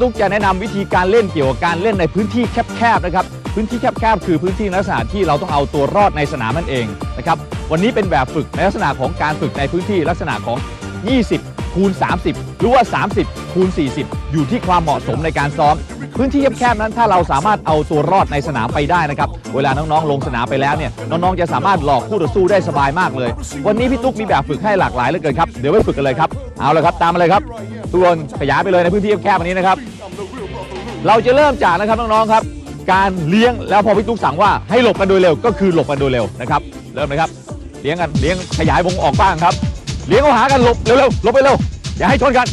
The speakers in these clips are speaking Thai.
ตุ๊กจะแนะนำวิธีการเล่นเกี่ยวกับการเล่นในพื้นที่แคบๆนะครับพื้นที่แคบๆคือพื้นที่ลักษณะที่เราต้องเอาตัวรอดในสนามนั่นเองนะครับวันนี้เป็นแบบฝึกในลักษณะของการฝึกในพื้นที่ลักษณะของ 20 คูณ 30 หรือว่า 30 คูณ 40 อยู่ที่ความเหมาะสมในการซ้อม พื้นที่แคบๆนั้นถ้าเราสามารถเอาตัวรอดในสนามไปได้นะครับ เวลาน้องๆ ลงสนามไปแล้วเนี่ยน้องๆ จะสามารถหลอกคู่ต่อสู้ได้สบายมากเลย วันนี้พี่ตุ๊กมีแบบฝึกให้หลากหลายเหลือเกินครับ เดี๋ยวไปฝึกกันเลยครับ เอาละครับตามมาเลยครับ ทุกคนขยายไปเลยในพื้นที่แคบๆอันนี้นะครับ เราจะเริ่มจากนะครับน้องๆ ครับ การเลี้ยงแล้วพอพี่ตุ๊กสั่งว่าให้หลบกันโดยเร็วก็คือหลบกันโดยเร็วนะครับ เริ่มเลยครับ เลี้ยงกันเลี้ยงขยายวงออกบ้างครับ เลี้ยงเข้าหากันหลบเร็วๆหลบไปเร็วอย่าให้ชนกัน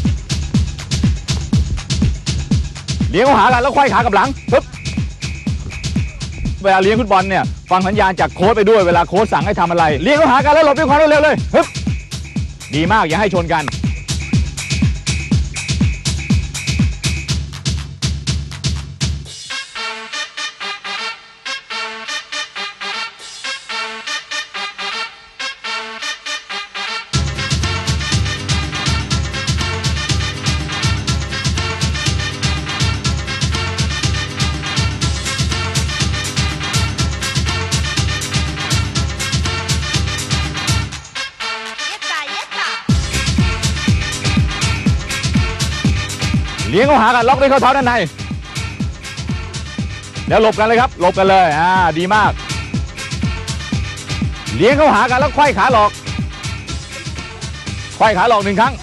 เลี้ยงเข้าหากันแล้วควายขากับหลังปึ๊บเวลาเลี้ยงฟุตบอลเนี่ยฟังสัญญาณจากโค้ชไปด้วยเวลาโค้ชสั่งให้ทำอะไร เลี้ยงเข้าหากันแล้วหลบด้วยความเร็วเลยปึ๊บดีมากอย่าให้ชนกัน ลี้ยงเข้าหากันล็อกด้วยข้อเท้าด้านในแล้วหลบกันเลยครับหลบกันเลยอ่าดีมาก เลี้ยงเข้าหากันแล้วไขว้ขาหลอกไขว้ขาหลอกหนึ่งครั้ง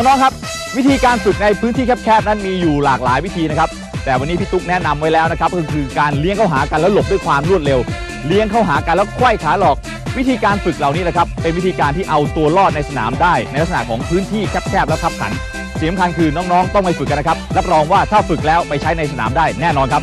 น้องๆครับ วิธีการฝึกในพื้นที่แคบๆนั้นมีอยู่หลากหลายวิธีนะครับ แต่วันนี้พี่ตุ๊กแนะนำไว้แล้วนะครับก็คือการเลี้ยงเข้าหากันแล้วหลบด้วยความรวดเร็ว เลี้ยงเข้าหากันแล้วไขว้ขาหลอก วิธีการฝึกเหล่านี้นะครับเป็นวิธีการที่เอาตัวรอดในสนามได้ ในลักษณะของพื้นที่แคบๆและทับขันสิ่งสำคัญคือน้องๆต้องไปฝึกกันนะครับรับรองว่าถ้าฝึกแล้วไปใช้ในสนามได้แน่นอนครับ